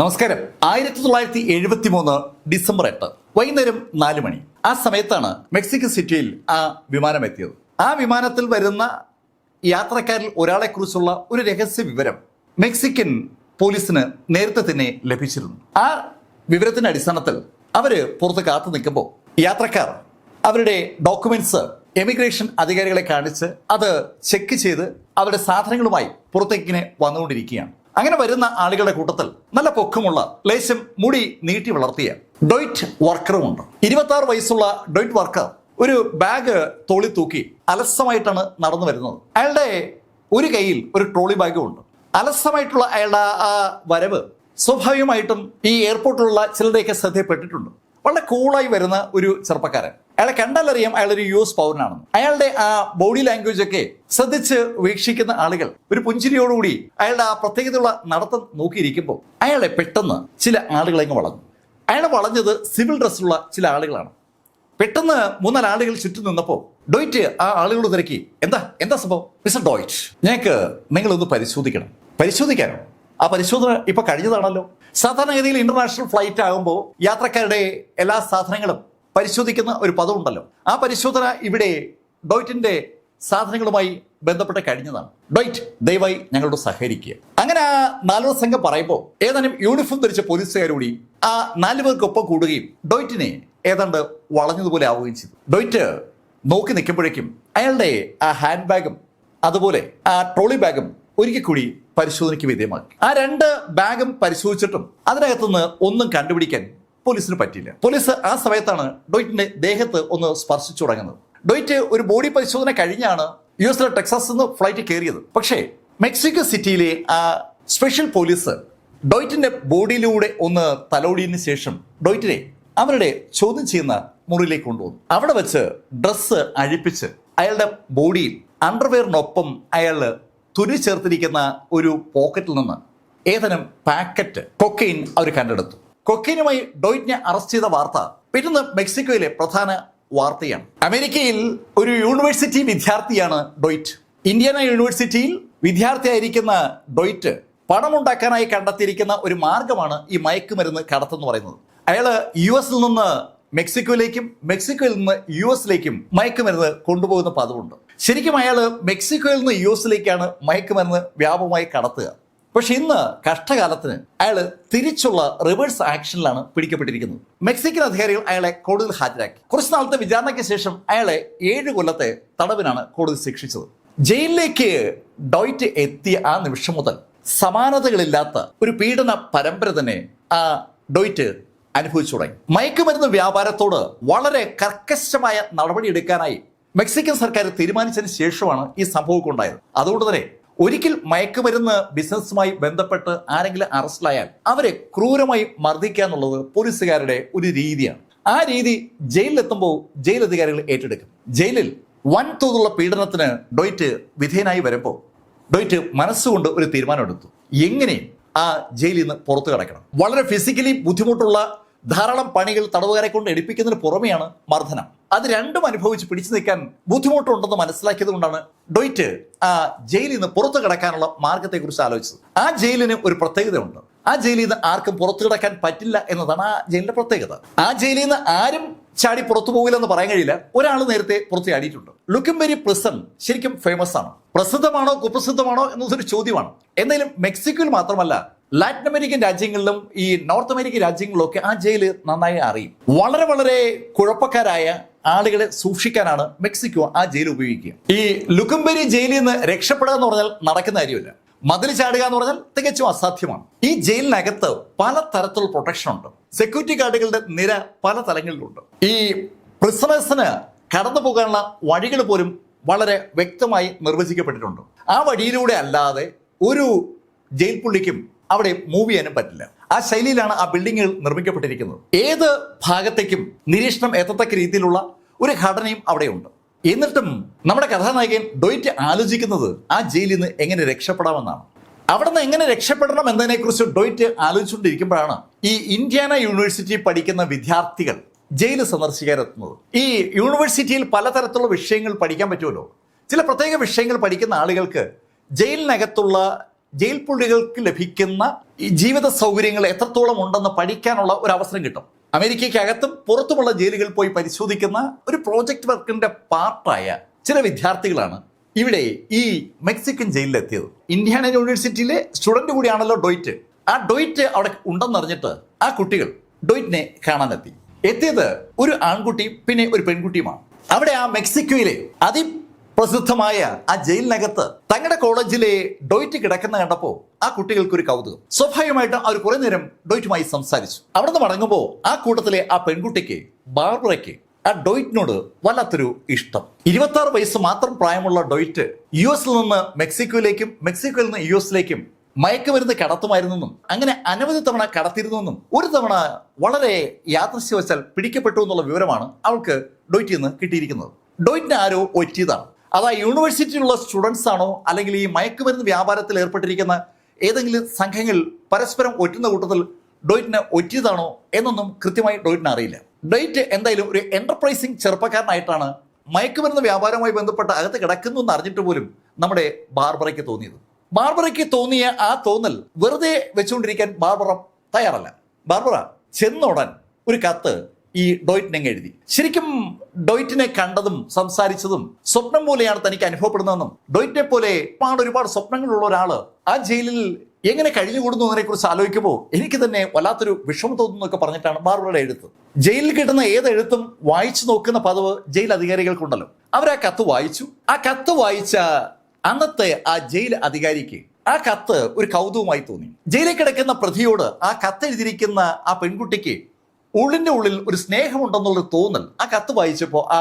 നമസ്കാരം. ആയിരത്തി തൊള്ളായിരത്തി എഴുപത്തി മൂന്ന് ഡിസംബർ എട്ട് വൈകുന്നേരം നാല് മണി. ആ സമയത്താണ് മെക്സിക്കോ സിറ്റിയിൽ ആ വിമാനം എത്തിയത്. ആ വിമാനത്തിൽ വരുന്ന യാത്രക്കാരിൽ ഒരാളെ കുറിച്ചുള്ള ഒരു രഹസ്യ വിവരം മെക്സിക്കൻ പോലീസിന് നേരത്തെ തന്നെ ലഭിച്ചിരുന്നു. ആ വിവരത്തിന്റെ അടിസ്ഥാനത്തിൽ അവർ പുറത്ത് കാത്തു നിൽക്കുമ്പോൾ യാത്രക്കാർ അവരുടെ ഡോക്യുമെന്റ്സ് എമിഗ്രേഷൻ അധികാരികളെ കാണിച്ച് അത് ചെക്ക് ചെയ്ത് അവരുടെ സാധനങ്ങളുമായി പുറത്തേക്കിനെ വന്നുകൊണ്ടിരിക്കുകയാണ്. അങ്ങനെ വരുന്ന ആളുകളുടെ കൂട്ടത്തിൽ നല്ല പൊക്കമുള്ള ലേശം മുടി നീട്ടി വളർത്തിയ ഡൊയ്റ്റ് വർക്കറുമുണ്ട്. ഇരുപത്തി ആറ് വയസ്സുള്ള ഡൊയ്റ്റ് വർക്കർ ഒരു ബാഗ് തോളി തൂക്കി അലസമായിട്ടാണ് നടന്നു വരുന്നത്. അയാളുടെ ഒരു കയ്യിൽ ഒരു ട്രോളി ബാഗും ഉണ്ട്. അലസമായിട്ടുള്ള അയാളുടെ ആ വരവ് സ്വാഭാവികമായിട്ടും ഈ എയർപോർട്ടിലുള്ള ചിലരുടെയൊക്കെ ശ്രദ്ധയിൽപ്പെട്ടിട്ടുണ്ട് വളരെ കൂളായി വരുന്ന ഒരു ചെറുപ്പക്കാരൻ. അയാളെ കണ്ടാലറിയാം അയാൾ ഒരു യു എസ് പൗരനാണെന്ന്. അയാളുടെ ആ ബോഡി ലാംഗ്വേജ് ഒക്കെ ശ്രദ്ധിച്ച് വീക്ഷിക്കുന്ന ആളുകൾ ഒരു പുഞ്ചിരിയോടുകൂടി അയാളുടെ ആ പ്രത്യേകതയുള്ള നടത്തം നോക്കിയിരിക്കുമ്പോൾ അയാളെ പെട്ടെന്ന് ചില ആളുകളെങ്ങ് വളഞ്ഞു. അയാളെ വളഞ്ഞത് സിവിൽ ഡ്രസ്സുള്ള ചില ആളുകളാണ്. പെട്ടെന്ന് മൂന്നാൽ ആളുകൾ ചുറ്റും നിന്നപ്പോൾ ഡോയിറ്റ് ആ ആളുകളോട് തിരക്കി എന്താ? എന്താ സംഭവം? മിസ്റ്റർ ഡോയിറ്റ് ഞങ്ങൾക്ക് നിങ്ങളൊന്ന് പരിശോധിക്കണം. പരിശോധിക്കാനോ? ആ പരിശോധന ഇപ്പൊ കഴിഞ്ഞതാണല്ലോ. സാധാരണഗതിയിൽ ഇന്റർനാഷണൽ ഫ്ലൈറ്റ് ആകുമ്പോൾ യാത്രക്കാരുടെ എല്ലാ സാധനങ്ങളും പരിശോധിക്കുന്ന ഒരു പദമുണ്ടല്ലോ. ആ പരിശോധന ഇവിടെ ഡോയിറ്റിന്റെ സാധനങ്ങളുമായി ബന്ധപ്പെട്ട് കഴിഞ്ഞതാണ്. ഡോയിറ്റ് ദയവായി ഞങ്ങളോട് സഹകരിക്കുക. അങ്ങനെ ആ നാലോ സംഘം പറയുമ്പോൾ ഏതാനും യൂണിഫോം ധരിച്ച പോലീസുകാരോടി ആ നാലു പേർക്കൊപ്പം കൂടുകയും ഡോയിറ്റിനെ ഏതാണ്ട് വളഞ്ഞതുപോലെ ആവുകയും ചെയ്തു. ഡോയിറ്റ് നോക്കി നിൽക്കുമ്പോഴേക്കും അയാളുടെ ആ ഹാൻഡ് ബാഗും അതുപോലെ ആ ട്രോളി ബാഗും ഒരിക്കൽ കൂടി പരിശോധനയ്ക്ക് വിധേയമാക്കി. ആ രണ്ട് ബാഗും പരിശോധിച്ചിട്ടും അതിനകത്തുനിന്ന് ഒന്നും കണ്ടുപിടിക്കാൻ പോലീസിന് പറ്റിയില്ല. പോലീസ് ആ സമയത്താണ് ഡോയിറ്റിന്റെ ദേഹത്ത് ഒന്ന് സ്പർശിച്ചു തുടങ്ങുന്നത്. ഡോയിറ്റ് ഒരു ബോഡി പരിശോധന കഴിഞ്ഞാണ് യു എസിലെ ടെക്സാസ് നിന്ന് ഫ്ലൈറ്റ് കയറിയത്. പക്ഷേ മെക്സിക്കോ സിറ്റിയിലെ ആ സ്പെഷ്യൽ പോലീസ് ഡോയിറ്റിന്റെ ബോഡിയിലൂടെ ഒന്ന് തലോടിയതിനു ശേഷം ഡോയിറ്റിനെ അവരുടെ ചോദ്യം ചെയ്യുന്ന മുറിയിലേക്ക് കൊണ്ടുവന്നു. അവിടെ വെച്ച് ഡ്രസ്സ് അഴിപ്പിച്ച് അയാളുടെ ബോഡിയിൽ അണ്ടർവെയറിനൊപ്പം അയാൾ തുരി ചേർത്തിരിക്കുന്ന ഒരു പോക്കറ്റിൽ നിന്ന് ഏതാനും പാക്കറ്റ് കൊക്കെയിൻ അവർ കണ്ടെടുത്തു. കൊക്കെയിനുമായി ഡോയിറ്റിനെ അറസ്റ്റ് ചെയ്ത വാർത്ത പിറ്റേന്ന് മെക്സിക്കോയിലെ പ്രധാന വാർത്തയാണ്. അമേരിക്കയിൽ ഒരു യൂണിവേഴ്സിറ്റി വിദ്യാർത്ഥിയാണ് ഡോയിറ്റ്. ഇന്ത്യാന യൂണിവേഴ്സിറ്റിയിൽ വിദ്യാർത്ഥിയായിരിക്കുന്ന ഡോയിറ്റ് പണമുണ്ടാക്കാനായി കണ്ടെത്തിയിരിക്കുന്ന ഒരു മാർഗമാണ് ഈ മയക്കുമരുന്ന് കടത്തെന്ന് പറയുന്നത്. അയാൾ യു എസിൽ നിന്ന് മെക്സിക്കോയിലേക്കും മെക്സിക്കോയിൽ നിന്ന് യു എസിലേക്കും മയക്കുമരുന്ന് കൊണ്ടുപോകുന്ന പതിവുണ്ട്. ശരിക്കും അയാൾ മെക്സിക്കോയിൽ നിന്ന് യു എസിലേക്കാണ് മയക്കുമരുന്ന് വ്യാപകമായി കടത്തുക. പക്ഷെ ഇന്ന് കഷ്ടകാലത്തിന് അയാൾ തിരിച്ചുള്ള റിവേഴ്സ് ആക്ഷനിലാണ് പിടിക്കപ്പെട്ടിരിക്കുന്നത്. മെക്സിക്കൻ അധികാരികൾ അയാളെ കോടതിയിൽ ഹാജരാക്കി. കുറച്ച് നാളത്തെ വിചാരണയ്ക്ക് ശേഷം അയാളെ ഏഴ് കൊല്ലത്തെ തടവിനാണ് കോടതി ശിക്ഷിച്ചത്. ജയിലിലേക്ക് ഡോയിറ്റ് എത്തിയ ആ നിമിഷം മുതൽ സമാനതകളില്ലാത്ത ഒരു പീഡന പരമ്പര തന്നെ ആ ഡോയിറ്റ് അനുഭവിച്ചു തുടങ്ങി. മയക്കുമരുന്ന് വ്യാപാരത്തോട് വളരെ കർക്കശമായ നടപടിയെടുക്കാനായി മെക്സിക്കൻ സർക്കാർ തീരുമാനിച്ചതിന് ശേഷമാണ് ഈ സംഭവമൊക്കെ ഉണ്ടായത്. അതുകൊണ്ട് തന്നെ ഒരിക്കൽ മയക്കുമരുന്ന് ബിസിനസ്സുമായി ബന്ധപ്പെട്ട് ആരെങ്കിലും അറസ്റ്റിലായാൽ അവരെ ക്രൂരമായി മർദ്ദിക്കുക എന്നുള്ളത് പോലീസുകാരുടെ ഒരു രീതിയാണ്. ആ രീതി ജയിലിലെത്തുമ്പോൾ ജയിൽ അധികാരികൾ ഏറ്റെടുക്കും. ജയിലിൽ വൻതോതുള്ള പീഡനത്തിന് ഡോയിറ്റ് വിധേയനായി വരുമ്പോൾ ഡോയിറ്റ് മനസ്സുകൊണ്ട് ഒരു തീരുമാനമെടുത്തു. എങ്ങനെയും ആ ജയിലിൽ നിന്ന് പുറത്തു കിടക്കണം. വളരെ ഫിസിക്കലി ബുദ്ധിമുട്ടുള്ള ധാരാളം പണികൾ തടവുകാരെ കൊണ്ട് എടുപ്പിക്കുന്നതിന് പുറമെയാണ് മർദ്ദനം. അത് രണ്ടും അനുഭവിച്ച് പിടിച്ചു നിൽക്കാൻ ബുദ്ധിമുട്ടുണ്ടെന്ന് മനസ്സിലാക്കിയത് കൊണ്ടാണ് ഡൊയ്റ്റ് ആ ജയിലിൽ നിന്ന് പുറത്തു കിടക്കാനുള്ള മാർഗത്തെക്കുറിച്ച് ആലോചിച്ചത്. ആ ജയിലിന് ഒരു പ്രത്യേകതയുണ്ട്. ആ ജയിലിൽ നിന്ന് ആർക്കും പുറത്തു കിടക്കാൻ പറ്റില്ല എന്നതാണ് ആ ജയിലിന്റെ പ്രത്യേകത. ആ ജയിലിൽ നിന്ന് ആരും ചാടി പുറത്തു പോകില്ലെന്ന് പറയാൻ കഴിയില്ല. ഒരാൾ നേരത്തെ പുറത്ത് ചാടിയിട്ടുണ്ട്. ലുക്കുംബരി പ്രിസൺ ശരിക്കും ഫേമസ് ആണ്. പ്രസിദ്ധമാണോ കുപ്രസിദ്ധമാണോ എന്നതൊരു ചോദ്യമാണ്. എന്തായാലും മെക്സിക്കോയിൽ മാത്രമല്ല ലാറ്റിൻ അമേരിക്കൻ രാജ്യങ്ങളിലും ഈ നോർത്ത് അമേരിക്കൻ രാജ്യങ്ങളിലൊക്കെ ആ ജയിൽ നന്നായി അറിയും. വളരെ വളരെ കുഴപ്പക്കാരായ ആളുകളെ സൂക്ഷിക്കാനാണ് മെക്സിക്കോ ആ ജയിൽ ഉപയോഗിക്കുക. ഈ ലുക്കുംബരി ജയിലിൽ നിന്ന് രക്ഷപ്പെടുക എന്ന് പറഞ്ഞാൽ നടക്കുന്ന കാര്യമില്ല. മതിൽ ചാടുക എന്ന് പറഞ്ഞാൽ തികച്ചും അസാധ്യമാണ്. ഈ ജയിലിനകത്ത് പല തരത്തിലുള്ള പ്രൊട്ടക്ഷൻ ഉണ്ട്. സെക്യൂരിറ്റി ഗാർഡുകളുടെ നിര പല തലങ്ങളിലുണ്ട്. ഈ പ്രിസണേഴ്സിന് കടന്നു പോകാനുള്ള വഴികൾ പോലും വളരെ വ്യക്തമായി നിർവചിക്കപ്പെട്ടിട്ടുണ്ട്. ആ വഴിയിലൂടെ അല്ലാതെ ഒരു ജയിൽ പുള്ളിക്കും അവിടെ മൂവ് ചെയ്യാനും പറ്റില്ല. ആ ശൈലിയിലാണ് ആ ബിൽഡിങ്ങുകൾ നിർമ്മിക്കപ്പെട്ടിരിക്കുന്നത്. ഏത് ഭാഗത്തേക്കും നിരീക്ഷണം എത്തത്തക്ക രീതിയിലുള്ള ഒരു ഘടനയും അവിടെയുണ്ട്. എന്നിട്ടും നമ്മുടെ കഥാനായകൻ ഡൊയ്റ്റ് ആലോചിക്കുന്നത് ആ ജയിലിൽ നിന്ന് എങ്ങനെ രക്ഷപ്പെടാമെന്നാണ്. അവിടെ നിന്ന് എങ്ങനെ രക്ഷപ്പെടണം എന്നതിനെക്കുറിച്ച് ഡൊയ്റ്റ് ആലോചിച്ചുകൊണ്ടിരിക്കുമ്പോഴാണ് ഈ ഇന്ത്യാന യൂണിവേഴ്സിറ്റി പഠിക്കുന്ന വിദ്യാർത്ഥികൾ ജയിൽ സന്ദർശിക്കാനെത്തുന്നത്. ഈ യൂണിവേഴ്സിറ്റിയിൽ പലതരത്തിലുള്ള വിഷയങ്ങൾ പഠിക്കാൻ പറ്റുമല്ലോ. ചില പ്രത്യേക വിഷയങ്ങൾ പഠിക്കുന്ന ആളുകൾക്ക് ജയിലിനകത്തുള്ള ജയിൽ പുള്ളികൾക്ക് ലഭിക്കുന്ന ജീവിത സൗകര്യങ്ങൾ എത്രത്തോളം ഉണ്ടെന്ന് പഠിക്കാനുള്ള ഒരു അവസരം കിട്ടും. അമേരിക്കയ്ക്കകത്തും പുറത്തുമുള്ള ജയിലുകളിൽ പോയി പരിശോധിക്കുന്ന ഒരു പ്രോജക്റ്റ് വർക്കിന്റെ പാർട്ടായ ചില വിദ്യാർത്ഥികളാണ് ഇവിടെ ഈ മെക്സിക്കൻ ജയിലിലെത്തിയത്. ഇന്ത്യാന യൂണിവേഴ്സിറ്റിയിലെ സ്റ്റുഡന്റ് കൂടിയാണല്ലോ ഡോയിറ്റ്. ആ ഡോയിറ്റ് അവിടെ ഉണ്ടെന്നറിഞ്ഞിട്ട് ആ കുട്ടികൾ ഡോയിറ്റിനെ കാണാനെത്തി. എത്തിയത് ഒരു ആൺകുട്ടിയും പിന്നെ ഒരു പെൺകുട്ടിയുമാണ്. അവിടെ ആ മെക്സിക്കോയിലെ അതിപ്രസിദ്ധമായ ആ ജയിലിനകത്ത് തങ്ങളുടെ കോളേജിലെ ഡോയ്റ്റ് കിടക്കുന്ന കണ്ടപ്പോൾ ആ കുട്ടികൾക്ക് ഒരു കൗതുകം. സ്വാഭാവികമായിട്ടും അവർ കുറെ നേരം ഡോയ്റ്റുമായി സംസാരിച്ചു. അവിടുന്ന് മടങ്ങുമ്പോൾ ആ കൂട്ടത്തിലെ ആ പെൺകുട്ടിക്ക് ബാർബറയ്ക്ക് ആ ഡോയ്റ്റിനോട് വല്ലാത്തൊരു ഇഷ്ടം. ഇരുപത്തി വയസ്സ് മാത്രം പ്രായമുള്ള ഡോയ്റ്റ് യു എസിൽ നിന്ന് മെക്സിക്കോയിലേക്കും മെക്സിക്കോയിൽ നിന്ന് യു എസിലേക്കും മയക്കുമരുന്ന് കടത്തുമായിരുന്നെന്നും അങ്ങനെ അനവധി തവണ കടത്തിയിരുന്നെന്നും ഒരു തവണ വളരെ യാദൃശ്യവശാൽ പിടിക്കപ്പെട്ടു എന്നുള്ള വിവരമാണ് അവൾക്ക് ഡൊയ്റ്റിൽ നിന്ന് കിട്ടിയിരിക്കുന്നത്. ഡൊയ്റ്റിനെ ആരോ ഒറ്റിയതാണ്. അതാ യൂണിവേഴ്സിറ്റിയിലുള്ള സ്റ്റുഡൻസ് ആണോ? അല്ലെങ്കിൽ ഈ മയക്കുമരുന്ന് വ്യാപാരത്തിൽ ഏർപ്പെട്ടിരിക്കുന്ന ഏതെങ്കിലും സംഘങ്ങൾ പരസ്പരം ഒറ്റുന്ന കൂട്ടത്തിൽ ഡോയിറ്റിനെ ഒറ്റിയതാണോ എന്നൊന്നും കൃത്യമായി ഡോയിറ്റിന് അറിയില്ല. ഡോയിറ്റ് എന്തായാലും ഒരു എന്റർപ്രൈസിങ് ചെറുപ്പക്കാരനായിട്ടാണ് മയക്കുമരുന്ന് വ്യാപാരവുമായി ബന്ധപ്പെട്ട് അകത്ത് കിടക്കുന്നു എന്ന് അറിഞ്ഞിട്ട് പോലും നമ്മുടെ ബാർബറയ്ക്ക് തോന്നിയത്. ബാർബറയ്ക്ക് തോന്നിയ ആ തോന്നൽ വെറുതെ വെച്ചുകൊണ്ടിരിക്കാൻ ബാർബറ തയ്യാറല്ല. ബാർബറ ചെന്നുടൻ ഒരു കത്ത് ഈ ഡോയിറ്റിനെ എഴുതി. ശരിക്കും ഡോയിറ്റിനെ കണ്ടതും സംസാരിച്ചതും സ്വപ്നം പോലെയാണ് തനിക്ക് അനുഭവപ്പെടുന്നതെന്നും ഡോയിറ്റിനെ പോലെ ഒരുപാട് ഒരുപാട് സ്വപ്നങ്ങളുള്ള ഒരാൾ ആ ജയിലിൽ എങ്ങനെ കഴിഞ്ഞുകൂടുന്നു എന്നതിനെ കുറിച്ച് ആലോചിക്കുമ്പോൾ എനിക്ക് തന്നെ വല്ലാത്തൊരു വിഷമം തോന്നുന്നു എന്നൊക്കെ പറഞ്ഞിട്ടാണ് ബാർബറുടെ എഴുത്ത്. ജയിലിൽ കിട്ടുന്ന ഏത് എഴുത്തും വായിച്ചു നോക്കുന്ന പതിവ് ജയിൽ അധികാരികൾക്കുണ്ടല്ലോ. അവർ ആ കത്ത് വായിച്ചു. ആ കത്ത് വായിച്ച അന്നത്തെ ആ ജയിൽ അധികാരിക്ക് ആ കത്ത് ഒരു കൗതുകമായി തോന്നി. ജയിലിൽ കിടക്കുന്ന പ്രതിയോട് ആ കത്ത് എഴുതിയിരിക്കുന്ന ആ പെൺകുട്ടിക്ക് ഉള്ളിന്റെ ഉള്ളിൽ ഒരു സ്നേഹമുണ്ടെന്നുള്ളൊരു തോന്നൽ ആ കത്ത് വായിച്ചപ്പോൾ ആ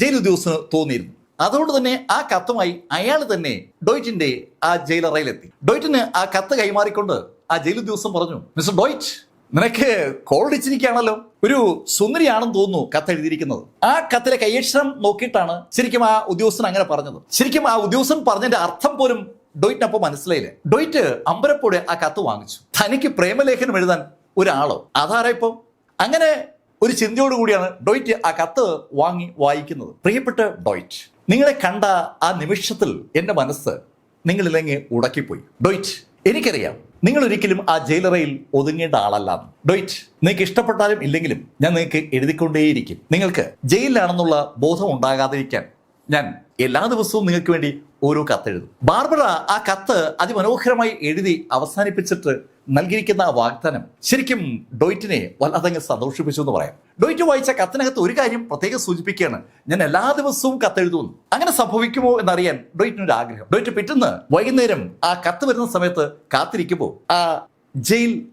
ജയിൽ ഉദ്യോഗസ്ഥന് തോന്നിയിരുന്നു. അതുകൊണ്ട് തന്നെ ആ കത്തുമായി അയാൾ തന്നെ ഡോയിറ്റിന്റെ ആ ജയിലറയിലെത്തി ഡോയ്റ്റിന് ആ കത്ത് കൈമാറിക്കൊണ്ട് ആ ജയിൽ ഉദ്യോഗസ്ഥൻ പറഞ്ഞു മിസ്റ്റർ ഡോയ്റ്റ് നിനക്ക് കോൾ അടിച്ചിരിക്കുകയാണല്ലോ ഒരു സുന്ദരിയാണെന്ന് തോന്നുന്നു കത്ത് എഴുതിയിരിക്കുന്നത്. ആ കത്തിലെ കൈയക്ഷരം നോക്കിയിട്ടാണ് ശരിക്കും ആ ഉദ്യോഗസ്ഥൻ അങ്ങനെ പറഞ്ഞത്. ശരിക്കും ആ ഉദ്യോഗസ്ഥൻ പറഞ്ഞതിന്റെ അർത്ഥം പോലും ഡൊയ്റ്റിനപ്പം മനസ്സിലായില്ല. ഡോയിറ്റ് അമ്പരപ്പോടെ ആ കത്ത് വാങ്ങിച്ചു. തനിക്ക് പ്രേമലേഖനം എഴുതാൻ ഒരാളോ? അതാരാ അങ്ങനെ ഒരു ചിന്തയോടുകൂടിയാണ് ഡോയിറ്റ് ആ കത്ത് വാങ്ങി വായിക്കുന്നത്. പ്രിയപ്പെട്ട ഡോയിറ്റ് നിങ്ങളെ കണ്ട ആ നിമിഷത്തിൽ എന്റെ മനസ്സ് നിങ്ങളില്ലെങ്കിൽ ഉടക്കിപ്പോയി. ഡോയിറ്റ് എനിക്കറിയാം നിങ്ങൾ ഒരിക്കലും ആ ജയിലറയിൽ ഒതുങ്ങേണ്ട ആളല്ല. ഡോയിറ്റ് നിങ്ങൾക്ക് ഇഷ്ടപ്പെട്ടാലും ഇല്ലെങ്കിലും ഞാൻ നിങ്ങൾക്ക് എഴുതിക്കൊണ്ടേയിരിക്കും. നിങ്ങൾക്ക് ജയിലിലാണെന്നുള്ള ബോധം ഉണ്ടാകാതിരിക്കാൻ ഞാൻ എല്ലാ ദിവസവും നിങ്ങൾക്ക് വേണ്ടി ഓരോ കത്തെഴുതും. ബാർബറ ആ കത്ത് അതിമനോഹരമായി എഴുതി അവസാനിപ്പിച്ചിട്ട് നൽകിയിരിക്കുന്ന ആ വാഗ്ദാനം ശരിക്കും ഡോയിറ്റിനെ വല്ലാതെ സന്തോഷിപ്പിച്ചു എന്ന് പറയാം. ഡോയിറ്റ് വായിച്ച കത്തിനകത്ത് ഒരു കാര്യം പ്രത്യേകം സൂചിപ്പിക്കുകയാണ്. ഞാൻ എല്ലാ ദിവസവും കത്തെഴുതുന്നു. അങ്ങനെ സംഭവിക്കുമോ എന്നറിയാൻ ഒരു ആഗ്രഹം. ഡോയിറ്റ് പിറ്റേന്ന് വൈകുന്നേരം ആ കത്ത് വരുന്ന സമയത്ത് കാത്തിരിക്കുമ്പോൾ ആ ജയിൽ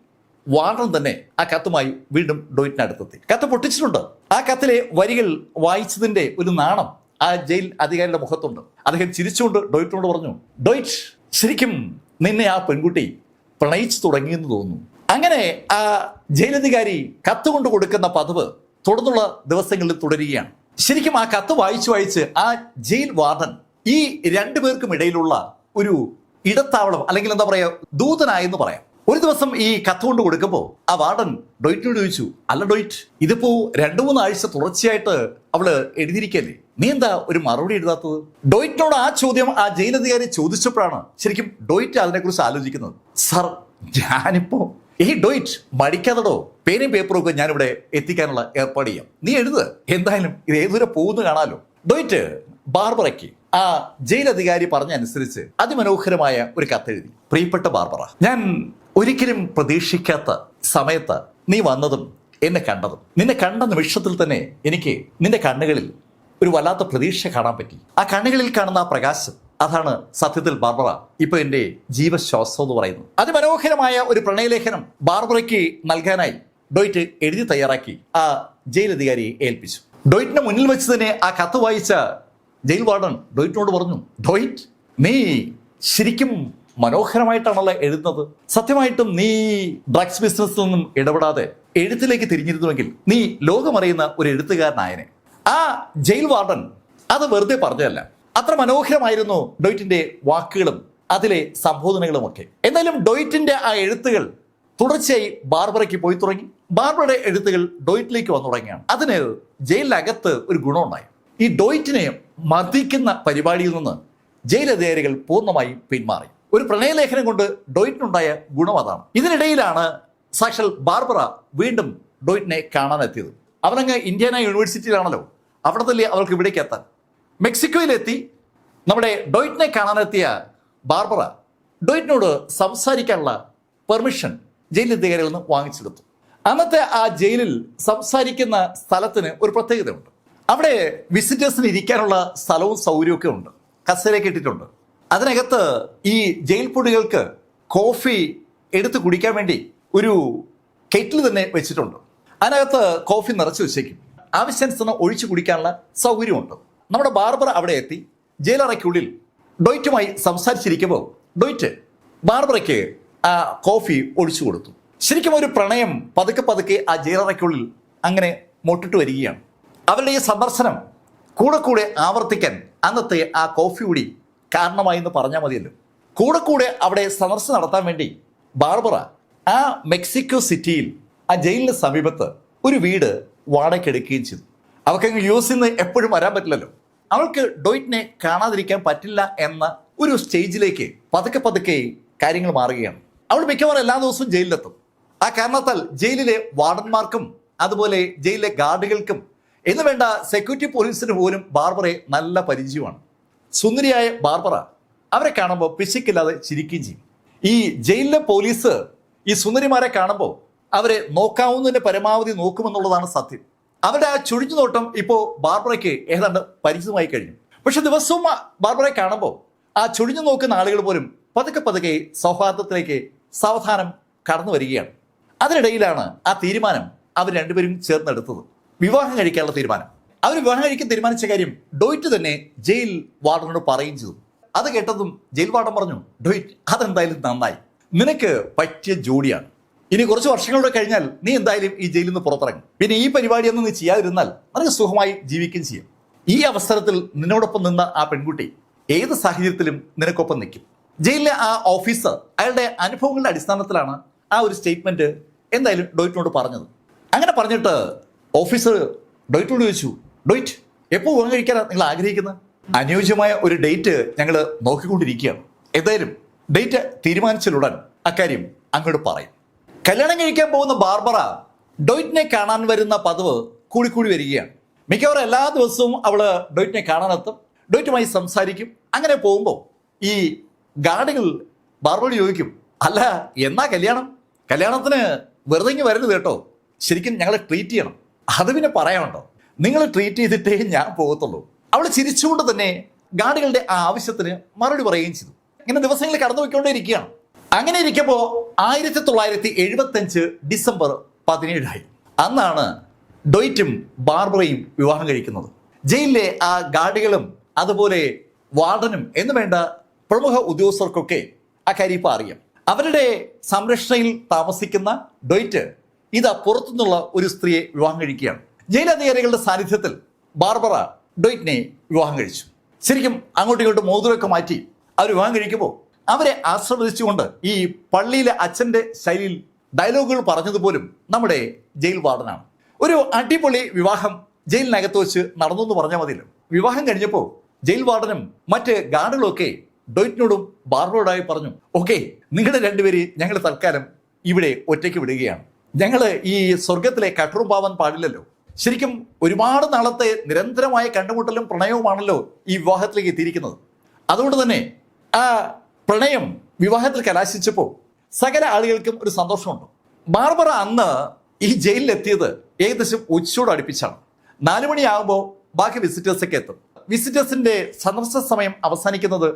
വാർഡൻ തന്നെ ആ കത്തുമായി വീണ്ടും ഡോയിറ്റിനടുത്തെത്തി. കത്ത് പൊട്ടിച്ചിട്ടുണ്ട്. ആ കത്തിലെ വരികൾ വായിച്ചതിന്റെ ഒരു നാണം ആ ജയിൽ അധികാരിയുടെ മുഖത്തുണ്ട്. അദ്ദേഹം ചിരിച്ചുകൊണ്ട് ഡോയിറ്റിനോട് പറഞ്ഞു ഡോയിറ്റ് ശരിക്കും നിന്നെ ആ പെൺകുട്ടി പ്രണയിച്ചു തുടങ്ങിയെന്ന് തോന്നുന്നു. അങ്ങനെ ആ ജയിലധികാരി കത്ത് കൊണ്ട് കൊടുക്കുന്ന പതിവ് തുടർന്നുള്ള ദിവസങ്ങളിൽ തുടരുകയാണ്. ശരിക്കും ആ കത്ത് വായിച്ചു വായിച്ച് ആ ജയിൽ വാർഡൻ ഈ രണ്ടുപേർക്കും ഇടയിലുള്ള ഒരു ഇടത്താവളം അല്ലെങ്കിൽ എന്താ പറയാ ദൂതനായെന്ന് പറയാം. ഒരു ദിവസം ഈ കത്ത് കൊണ്ട് കൊടുക്കുമ്പോൾ ആ വാർഡൻ ഡൊയ്റ്റിനോട് ചോദിച്ചു അല്ല ഡൊയ്റ്റ് ഇതിപ്പോ രണ്ടു മൂന്ന് ആഴ്ച തുടർച്ചയായിട്ട് അവൾ എഴുതിയിരിക്കല്ലേ? നീ എന്താ ഒരു മറുപടി എഴുതാത്തത്? ഡോയിറ്റിനോട് ആ ചോദ്യം ആ ജയിലധികാരി ചോദിച്ചപ്പോഴാണ് ശരിക്കും ഡോയിറ്റ് അതിനെക്കുറിച്ച് ആലോചിക്കുന്നത്. സർ ഞാനിപ്പോ ഈ ഡോയിറ്റ് മടിക്കാതടോ പേനയും പേപ്പറും ഒക്കെ ഞാനിവിടെ എത്തിക്കാനുള്ള ഏർപ്പാട് ചെയ്യാം. നീ എഴുത്. എന്തായാലും ഇത് ഏതുവരെ പോകുന്നു കാണാലോ? ഡോയിറ്റ് ബാർബറയ്ക്ക് ആ ജയിലധികാരി പറഞ്ഞ അനുസരിച്ച് അതിമനോഹരമായ ഒരു കത്തെഴുതി. പ്രിയപ്പെട്ട ബാർബറ ഞാൻ ഒരിക്കലും പ്രതീക്ഷിക്കാത്ത സമയത്ത് നീ വന്നതും എന്നെ കണ്ടതും. നിന്നെ കണ്ട നിമിഷത്തിൽ തന്നെ എനിക്ക് നിന്റെ കണ്ണുകളിൽ ഒരു വല്ലാത്ത പ്രതീക്ഷ കാണാൻ പറ്റി. ആ കണ്ണുകളിൽ കാണുന്ന ആ പ്രകാശം അതാണ് സത്യത്തിൽ ബാർബറ ഇപ്പൊ എന്റെ ജീവശ്വാസം എന്ന് പറയുന്നത്. അതിമനോഹരമായ ഒരു പ്രണയലേഖനം ബാർബറയ്ക്ക് നൽകാനായി ഡോയിറ്റ് എഴുതി തയ്യാറാക്കി ആ ജയിലധികാരിയെ ഏൽപ്പിച്ചു. ഡോയിറ്റിന് മുന്നിൽ വെച്ച് തന്നെ ആ കത്ത് വായിച്ച ജയിൽ വാർഡൻ ഡോയിറ്റിനോട് പറഞ്ഞു ഡോയിറ്റ് നീ ശരിക്കും മനോഹരമായിട്ടാണല്ലോ എഴുതുന്നത്? സത്യമായിട്ടും നീ ഡ്രഗ്സ് ബിസിനസ്സിൽ നിന്നും ഇടപെടാതെ എഴുത്തിലേക്ക് തിരിഞ്ഞിരുന്നുവെങ്കിൽ നീ ലോകമറിയുന്ന ഒരു എഴുത്തുകാരനായനെ. ആ ജയിൽ വാർഡൻ അത് വെറുതെ പറഞ്ഞതല്ല. അത്ര മനോഹരമായിരുന്നു ഡൊയ്റ്റിന്റെ വാക്കുകളും അതിലെ സംബോധനകളും ഒക്കെ എന്നാലും ഡൊയ്റ്റിന്റെ ആ എഴുത്തുകൾ തുടർച്ചയായി ബാർബറയ്ക്ക് പോയി തുടങ്ങി. ബാർബറയുടെ എഴുത്തുകൾ ഡൊയ്റ്റിലേക്ക് വന്നു തുടങ്ങിയാണ്. അതിന് ജയിലിനകത്ത് ഒരു ഗുണമുണ്ടായി. ഈ ഡൊയ്റ്റിനെ മർദ്ദിക്കുന്ന പരിപാടിയിൽ നിന്ന് ജയിലധികാരികൾ പൂർണമായും പിന്മാറി. ഒരു പ്രണയലേഖനം കൊണ്ട് ഡോയിറ്റിനുണ്ടായ ഗുണം അതാണ്. ഇതിനിടയിലാണ് സാക്ഷൽ ബാർബറ വീണ്ടും ഡോയിറ്റിനെ കാണാനെത്തിയത്. അവനങ്ങ് ഇന്ത്യാന യൂണിവേഴ്സിറ്റിയിലാണല്ലോ. അവിടെ തന്നെ അവർക്ക് ഇവിടേക്ക് എത്താൻ. മെക്സിക്കോയിലെത്തി. നമ്മുടെ ഡോയിറ്റിനെ കാണാനെത്തിയ ബാർബറ ഡോയിറ്റിനോട് സംസാരിക്കാനുള്ള പെർമിഷൻ ജയിൽ അധികാരികളിൽ നിന്ന് വാങ്ങിച്ചെടുത്തു. അന്നത്തെ ആ ജയിലിൽ സംസാരിക്കുന്ന സ്ഥലത്തിന് ഒരു പ്രത്യേകതയുണ്ട്. അവിടെ വിസിറ്റേഴ്സിന് ഇരിക്കാനുള്ള സ്ഥലവും സൗകര്യമൊക്കെ ഉണ്ട്. കസേരയൊക്കെ ഇട്ടിട്ടുണ്ട്. അതിനകത്ത് ഈ ജയിൽ പൊടികൾക്ക് കോഫി എടുത്ത് കുടിക്കാൻ വേണ്ടി ഒരു കെറ്റിൽ തന്നെ വെച്ചിട്ടുണ്ട്. അതിനകത്ത് കോഫി നിറച്ച് വെച്ചേക്കും. ആവശ്യാനുസരണം ഒഴിച്ചു കുടിക്കാനുള്ള സൗകര്യമുണ്ട്. നമ്മുടെ ബാർബർ അവിടെ എത്തി. ജയിലറയ്ക്കുള്ളിൽ ഡൊയ്റ്റുമായി സംസാരിച്ചിരിക്കുമ്പോൾ ഡൊയ്റ്റ് ബാർബറയ്ക്ക് ആ കോഫി ഒഴിച്ചു കൊടുത്തു. ശരിക്കും ഒരു പ്രണയം പതുക്കെ പതുക്കെ ആ ജയിലറയ്ക്കുള്ളിൽ അങ്ങനെ മുട്ടിട്ട് വരികയാണ്. അവരുടെ ഈ സന്ദർശനം കൂടെ കൂടെ ആവർത്തിക്കാൻ അന്നത്തെ ആ കോഫി കൂടി കാരണമായി എന്ന് പറഞ്ഞാൽ മതിയല്ലോ. കൂടെ കൂടെ അവിടെ സന്ദർശനം നടത്താൻ വേണ്ടി ബാർബറ ആ മെക്സിക്കോ സിറ്റിയിൽ ആ ജയിലിന് സമീപത്ത് ഒരു വീട് വാടകയ്ക്കെടുക്കുകയും ചെയ്തു. അവൾക്ക് യു നിന്ന് എപ്പോഴും വരാൻ പറ്റില്ലല്ലോ. അവൾക്ക് ഡോയിറ്റിനെ കാണാതിരിക്കാൻ പറ്റില്ല എന്ന ഒരു സ്റ്റേജിലേക്ക് പതുക്കെ പതുക്കെ കാര്യങ്ങൾ മാറുകയാണ്. അവൾ മിക്കവാറും എല്ലാ ദിവസവും ജയിലിലെത്തും. ആ കാരണത്താൽ ജയിലിലെ വാർഡന്മാർക്കും അതുപോലെ ജയിലിലെ ഗാർഡുകൾക്കും എന്ന് വേണ്ട സെക്യൂരിറ്റി പോലീസിന് പോലും ബാർബറെ നല്ല പരിചയമാണ്. സുന്ദരിയായ ബാർബറ അവരെ കാണുമ്പോൾ പിശിക്കില്ലാതെ ചിരിക്കുകയും ചെയ്യും. ഈ ജയിലിലെ പോലീസ് ഈ സുന്ദരിമാരെ കാണുമ്പോൾ അവരെ നോക്കാവുന്നതിന്റെ പരമാവധി നോക്കുമെന്നുള്ളതാണ് സത്യം. അവരുടെ ആ ചുഴിഞ്ഞു നോട്ടം ഇപ്പോൾ ബാർബറയ്ക്ക് ഏതാണ്ട് പരിചിതമായി കഴിഞ്ഞു. പക്ഷെ ദിവസവും ബാർബറയെ കാണുമ്പോൾ ആ ചുഴിഞ്ഞു നോക്കുന്ന ആളുകൾ പോലും പതുക്കെ പതുക്കെ സൗഹാർദ്ദത്തിലേക്ക് സാവധാനം കടന്നു വരികയാണ്. അതിനിടയിലാണ് ആ തീരുമാനം അവർ രണ്ടുപേരും ചേർന്നെടുത്തത്. വിവാഹം കഴിക്കാനുള്ള തീരുമാനം. അവർ വിവാഹം കഴിക്കാൻ തീരുമാനിച്ച കാര്യം ഡോയിറ്റ് തന്നെ ജയിൽ വാർഡനോട് പറയുകയും ചെയ്തു. അത് കേട്ടതും ജയിൽ വാർഡൻ പറഞ്ഞു ഡോയിറ്റ് അതെന്തായാലും നന്നായി. നിനക്ക് പറ്റിയ ജോഡിയാണ്. ഇനി കുറച്ച് വർഷങ്ങളൂടെ കഴിഞ്ഞാൽ നീ എന്തായാലും ഈ ജയിലിൽ നിന്ന് പുറത്തിറങ്ങും. പിന്നെ ഈ പരിപാടിയൊന്നും നീ ചെയ്യാതിരുന്നാൽ നിനക്ക് സുഖമായി ജീവിക്കുകയും ചെയ്യും. ഈ അവസരത്തിൽ നിന്നോടൊപ്പം നിന്ന ആ പെൺകുട്ടി ഏത് സാഹചര്യത്തിലും നിനക്കൊപ്പം നിൽക്കും. ജയിലിലെ ആ ഓഫീസർ അയാളുടെ അനുഭവങ്ങളുടെ അടിസ്ഥാനത്തിലാണ് ആ ഒരു സ്റ്റേറ്റ്മെന്റ് എന്തായാലും ഡോയിറ്റിനോട് പറഞ്ഞത്. അങ്ങനെ പറഞ്ഞിട്ട് ഓഫീസർ ഡോയിറ്റിനോട് ചോദിച്ചു ഡോയിറ്റ് എപ്പോൾ വിവാഹം കഴിക്കാനാണ് നിങ്ങൾ ആഗ്രഹിക്കുന്നത്? അനുയോജ്യമായ ഒരു ഡേറ്റ് ഞങ്ങൾ നോക്കിക്കൊണ്ടിരിക്കുകയാണ്. എന്തായാലും ഡേറ്റ് തീരുമാനിച്ചാലുടൻ അക്കാര്യം അങ്ങോട്ട് പറയും. കല്യാണം കഴിക്കാൻ പോകുന്ന ബാർബറ ഡോയിറ്റിനെ കാണാൻ വരുന്ന പതിവ് കൂടിക്കൂടി വരികയാണ്. മിക്കവാറും എല്ലാ ദിവസവും അവൾ ഡോയിറ്റിനെ കാണാനെത്തും ഡോയിറ്റുമായി സംസാരിക്കും അങ്ങനെ പോകുമ്പോൾ ഈ ഗാർഡുകൾ ബാർബറോട് ചോദിക്കും അല്ല എന്നാ കല്യാണം? കല്യാണത്തിന് വെറുതെ ഇങ്ങ് വരരുത് കേട്ടോ. ശരിക്കും ഞങ്ങളെ ട്രീറ്റ് ചെയ്യണം. അത് പിന്നെ പറയാനുണ്ടോ? നിങ്ങൾ ട്രീറ്റ് ചെയ്തിട്ടേ ഞാൻ പോകത്തുള്ളൂ. അവൾ ചിരിച്ചുകൊണ്ട് തന്നെ ഗാർഡുകളുടെ ആ ആവശ്യത്തിന് മറുപടി പറയുകയും ചെയ്തു. ഇങ്ങനെ ദിവസങ്ങൾ കടന്നു പോയിക്കൊണ്ടേയിരിക്കുകയാണ് അങ്ങനെ ഇരിക്കുമ്പോൾ ആയിരത്തി തൊള്ളായിരത്തി എഴുപത്തി അഞ്ച് ഡിസംബർ പതിനേഴായി. അന്നാണ് ഡൊയ്റ്റും ബാർബറയും വിവാഹം കഴിക്കുന്നത്. ജയിലിലെ ആ ഗാർഡുകളും അതുപോലെ വാർഡനും എന്ന് വേണ്ട പ്രമുഖ ഉദ്യോഗസ്ഥർക്കൊക്കെ ആ കാര്യം ഇപ്പം അറിയാം. അവരുടെ സംരക്ഷണയിൽ താമസിക്കുന്ന ഡൊയ്റ്റ് ഇത് പുറത്തുനിന്നുള്ള ഒരു സ്ത്രീയെ വിവാഹം കഴിക്കുകയാണ്. ജയിലധികാരികളുടെ സാന്നിധ്യത്തിൽ ബാർബറ ഡൊയ്റ്റിനെ വിവാഹം കഴിച്ചു. ശരിക്കും അങ്ങോട്ടും ഇങ്ങോട്ടും മോതിരമൊക്കെ മാറ്റി അവർ വിവാഹം കഴിക്കുമ്പോൾ അവരെ ആശ്രവദിച്ചുകൊണ്ട് ഈ പള്ളിയിലെ അച്ഛന്റെ ശൈലിയിൽ ഡയലോഗുകൾ പറഞ്ഞതുപോലും നമ്മുടെ ജയിൽ വാർഡനാണ്. ഒരു അടിപൊളി വിവാഹം ജയിലിനകത്ത് വെച്ച് നടന്നു എന്ന് പറഞ്ഞാൽ മതിയല്ലോ. വിവാഹം കഴിഞ്ഞപ്പോൾ ജയിൽ വാർഡനും മറ്റ് ഗാർഡുകളൊക്കെ ഡൊയ്റ്റിനോടും ബാർബറോടായി പറഞ്ഞു ഓക്കെ നിങ്ങളുടെ രണ്ടുപേര് ഞങ്ങൾ തൽക്കാലം ഇവിടെ ഒറ്റയ്ക്ക് വിടുകയാണ്. ഞങ്ങൾ ഈ സ്വർഗത്തിലെ കട്ടറും പാവാൻ പാടില്ലല്ലോ. ശരിക്കും ഒരുപാട് നാളത്തെ നിരന്തരമായ കണ്ടുമുട്ടലും പ്രണയവുമാണല്ലോ ഈ വിവാഹത്തിലേക്ക് എത്തിയിരിക്കുന്നത്. അതുകൊണ്ട് തന്നെ ആ പ്രണയം വിവാഹത്തിൽ കലാശിച്ചപ്പോൾ സകല ആളുകൾക്കും ഒരു സന്തോഷമുണ്ട്. ബാർബറ അന്ന് ഈ ജയിലിൽ എത്തിയത് ഏകദേശം ഉച്ചയോട് അടുപ്പിച്ചാണ്. നാലു മണിയാകുമ്പോൾ ബാക്കി വിസിറ്റേഴ്സൊക്കെ എത്തും. വിസിറ്റേഴ്സിന്റെ സന്ദർശന സമയം അവസാനിക്കുന്നത്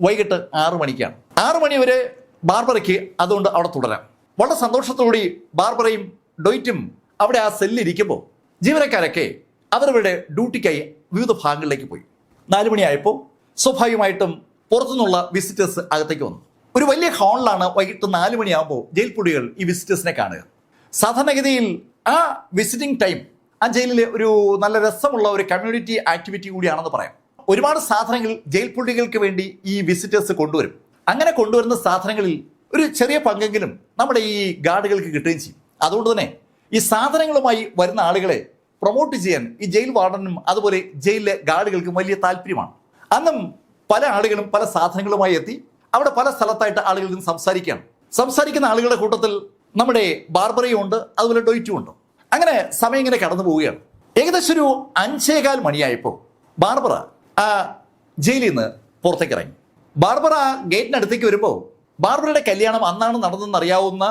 വൈകിട്ട് ആറു മണിക്കാണ്. ആറു മണി വരെ ബാർബറയ്ക്ക് അതുകൊണ്ട് അവിടെ തുടരാം. വളരെ സന്തോഷത്തോടെ ബാർബറയും ഡൊയ്റ്റും അവിടെ ആ സെല്ലിൽ ഇരിക്കുമ്പോൾ ജീവനക്കാരൊക്കെ അവരവരുടെ ഡ്യൂട്ടിക്കായി വിവിധ ഭാഗങ്ങളിലേക്ക് പോയി. നാലു മണിയായപ്പോൾ സ്വാഭാവികമായിട്ടും പുറത്തുനിന്നുള്ള വിസിറ്റേഴ്സ് അകത്തേക്ക് വന്നു. ഒരു വലിയ ഹാളിലാണ് വൈകിട്ട് നാല് മണിയാകുമ്പോൾ ജയിൽ പുടികൾ ഈ വിസിറ്റേഴ്സിനെ കാണുക. സാധാരണഗതിയിൽ ആ വിസിറ്റിംഗ് ടൈം ആ ജയിലിലെ ഒരു നല്ല രസമുള്ള ഒരു കമ്മ്യൂണിറ്റി ആക്ടിവിറ്റി കൂടിയാണെന്ന് പറയാം. ഒരുപാട് സാധനങ്ങൾ ജയിൽ പുള്ളികൾക്ക് വേണ്ടി ഈ വിസിറ്റേഴ്സ് കൊണ്ടുവരും. അങ്ങനെ കൊണ്ടുവരുന്ന സാധനങ്ങളിൽ ഒരു ചെറിയ പങ്കെങ്കിലും നമ്മുടെ ഈ ഗാർഡുകൾക്ക് കിട്ടുകയും ചെയ്യും. അതുകൊണ്ട് തന്നെ ഈ സാധനങ്ങളുമായി വരുന്ന ആളുകളെ പ്രൊമോട്ട് ചെയ്യാൻ ഈ ജയിൽ വാർഡനും അതുപോലെ ജയിലിലെ ഗാർഡുകൾക്കും വലിയ താല്പര്യമാണ്. അന്നും പല ആളുകളും പല സാധനങ്ങളുമായി എത്തി അവിടെ പല സ്ഥലത്തായിട്ട് ആളുകൾ നിന്ന് സംസാരിക്കുകയാണ്. സംസാരിക്കുന്ന ആളുകളുടെ കൂട്ടത്തിൽ നമ്മുടെ ബാർബറയും ഉണ്ട് അതുപോലെ ഡൊയ്റ്റും ഉണ്ട്. അങ്ങനെ സമയം ഇങ്ങനെ കടന്നു പോവുകയാണ്. ഏകദേശം ഒരു അഞ്ചേകാൽ മണിയായപ്പോൾ ബാർബറ ആ ജയിലിൽ നിന്ന് പുറത്തേക്ക് ഇറങ്ങി. ബാർബറ ഗേറ്റിനടുത്തേക്ക് വരുമ്പോൾ ബാർബറയുടെ കല്യാണം അന്നാണ് നടന്നതെന്ന് അറിയാവുന്ന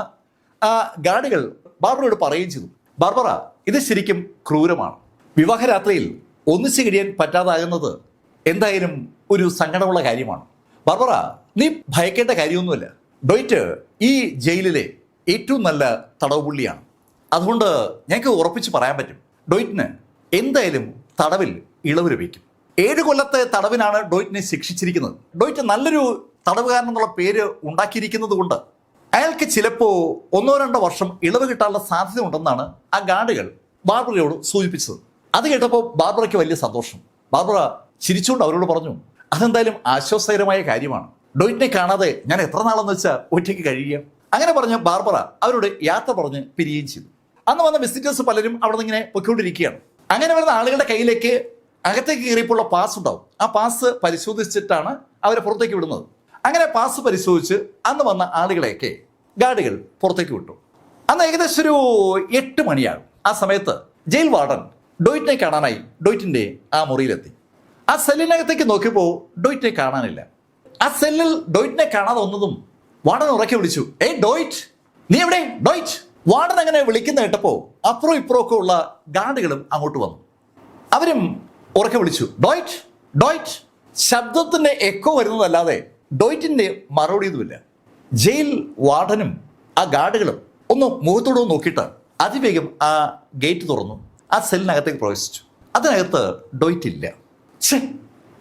ആ ഗാർഡുകൾ ബാർബറയോട് പറയുകയും ചെയ്തു. ബാർബറ ഇത് ശരിക്കും ക്രൂരമാണ്. വിവാഹരാത്രിയിൽ ഒന്നിച്ചു കഴിയാൻ പറ്റാതാകുന്നത് എന്തായാലും ഒരു സങ്കടമുള്ള കാര്യമാണ്. ബർബറ നീ ഭയക്കേണ്ട കാര്യമൊന്നുമില്ല. ഡോയിറ്റ് ഈ ജയിലിലെ ഏറ്റവും നല്ല തടവുപുള്ളിയാണ്. അതുകൊണ്ട് ഞങ്ങൾക്ക് ഉറപ്പിച്ച് പറയാൻ പറ്റും. ഡോയിറ്റിന് എന്തായാലും തടവിൽ ഇളവ് ലഭിക്കും. ഏഴ് കൊല്ലത്തെ തടവിനാണ് ഡോയിറ്റിനെ ശിക്ഷിച്ചിരിക്കുന്നത്. ഡോയിറ്റ് നല്ലൊരു തടവുകാരൻ എന്നുള്ള പേര് ഉണ്ടാക്കിയിരിക്കുന്നത് കൊണ്ട് അയാൾക്ക് ചിലപ്പോൾ ഒന്നോ രണ്ടോ വർഷം ഇളവ് കിട്ടാനുള്ള സാധ്യത ഉണ്ടെന്നാണ് ആ ഗാർഡുകൾ ബാർബറയോട് സൂചിപ്പിച്ചത്. അത് കേട്ടപ്പോൾ ബാർബറയ്ക്ക് വലിയ സന്തോഷം. ബാർബറ ചിരിച്ചുകൊണ്ട് അവരോട് പറഞ്ഞു അതെന്തായാലും ആശ്വാസകരമായ കാര്യമാണ്. ഡോയിറ്റിനെ കാണാതെ ഞാൻ എത്ര നാളെന്ന് വെച്ചാൽ ഒറ്റയ്ക്ക് കഴിയുക? അങ്ങനെ പറഞ്ഞ ബാർബറ അവരോട് യാത്ര പറഞ്ഞ് പിരിയുകയും ചെയ്തു. അന്ന് വന്ന വിസിറ്റേഴ്സ് പലരും അവിടെ നിന്ന് ഇങ്ങനെ പൊയ്ക്കൊണ്ടിരിക്കുകയാണ്. അങ്ങനെ വരുന്ന ആളുകളുടെ കയ്യിലേക്ക് അകത്തേക്ക് കയറിയപ്പോൾ പാസ് ഉണ്ടാവും. ആ പാസ് പരിശോധിച്ചിട്ടാണ് അവരെ പുറത്തേക്ക് വിടുന്നത്. അങ്ങനെ പാസ് പരിശോധിച്ച് അന്ന് വന്ന ആളുകളെയൊക്കെ ഗാർഡുകൾ പുറത്തേക്ക് വിട്ടു. അന്ന് ഏകദേശം ഒരു എട്ട് മണിയാകും ആ സമയത്ത് ജയിൽ വാർഡൻ ഡോയിറ്റിനെ കാണാനായി ഡോയിറ്റിന്റെ ആ മുറിയിലെത്തി. ആ സെല്ലിനകത്തേക്ക് നോക്കിയപ്പോൾ ഡോയിറ്റിനെ കാണാനില്ല. ആ സെല്ലിൽ ഡോയിറ്റിനെ കാണാതെ വന്നതും വാർഡൻ ഉറക്കെ വിളിച്ചു ഏ ഡോയിറ്റ് നീ എവിടെ? ഡോയിറ്റ്. വാർഡൻ അങ്ങനെ വിളിക്കുന്ന കേട്ടപ്പോൾ അപ്പുറം ഇപ്പുറം ഒക്കെ ഉള്ള ഗാർഡുകളും അങ്ങോട്ട് വന്നു. അവരും ഉറക്കെ വിളിച്ചു ഡോയിറ്റ് ഡോയിറ്റ്. ശബ്ദത്തിന്റെ എക്കോ വരുന്നതല്ലാതെ ഡോയിറ്റിന്റെ മറുപടി ഒന്നുമില്ല. ജയിൽ വാർഡനും ആ ഗാർഡുകളും ഒന്ന് മുഖത്തോട് നോക്കിയിട്ട് അതിവേഗം ആ ഗേറ്റ് തുറന്നു ആ സെല്ലിനകത്തേക്ക് പ്രവേശിച്ചു. അതിനകത്ത് ഡോയിറ്റ് ഇല്ല ഛേ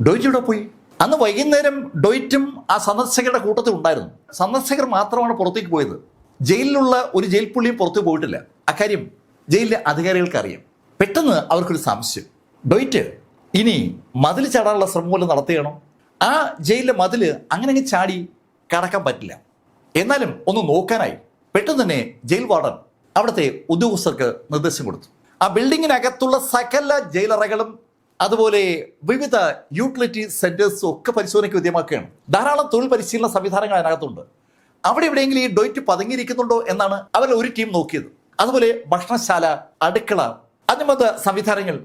ഡോയ്റ്റ് ഇവിടെ പോയി? അന്ന് വൈകുന്നേരം ഡോയ്റ്റും ആ സന്ദർശകരുടെ കൂട്ടത്തിൽ ഉണ്ടായിരുന്നു. സന്ദർശകർ മാത്രമാണ് പുറത്തേക്ക് പോയത്. ജയിലിലുള്ള ഒരു ജയിൽ പുള്ളിയും പുറത്തു പോയിട്ടില്ല. അക്കാര്യം ജയിലിലെ അധികാരികൾക്ക് അറിയാം. പെട്ടെന്ന് അവർക്കൊരു സംശയം. ഡോയ്റ്റ് ഇനി മതിൽ ചാടാനുള്ള ശ്രമം പോലും നടത്തുകയാണോ? ആ ജയിലിലെ മതിൽ അങ്ങനെ അങ്ങ് ചാടി കടക്കാൻ പറ്റില്ല. എന്നാലും ഒന്ന് നോക്കാനായി. പെട്ടെന്ന് തന്നെ ജയിൽ വാർഡൻ അവിടുത്തെ ഉദ്യോഗസ്ഥർക്ക് നിർദ്ദേശം കൊടുത്തു. ആ ബിൽഡിങ്ങിനകത്തുള്ള സകല ജയിലറകളും അതുപോലെ വിവിധ യൂട്ടിലിറ്റി സെന്റേഴ്സും ഒക്കെ പരിശോധനയ്ക്ക് വിധേയമാക്കുകയാണ്. ധാരാളം തൊഴിൽ പരിശീലന സംവിധാനങ്ങൾ അതിനകത്തുണ്ട്. അവിടെ എവിടെയെങ്കിലും ഈ ഡൊയ്റ്റ് പതുങ്ങിയിരിക്കുന്നുണ്ടോ എന്നാണ് അവർ ഒരു ടീം നോക്കിയത്. അതുപോലെ ഭക്ഷണശാല അടുക്കള അനുബന്ധ സംവിധാനങ്ങൾ.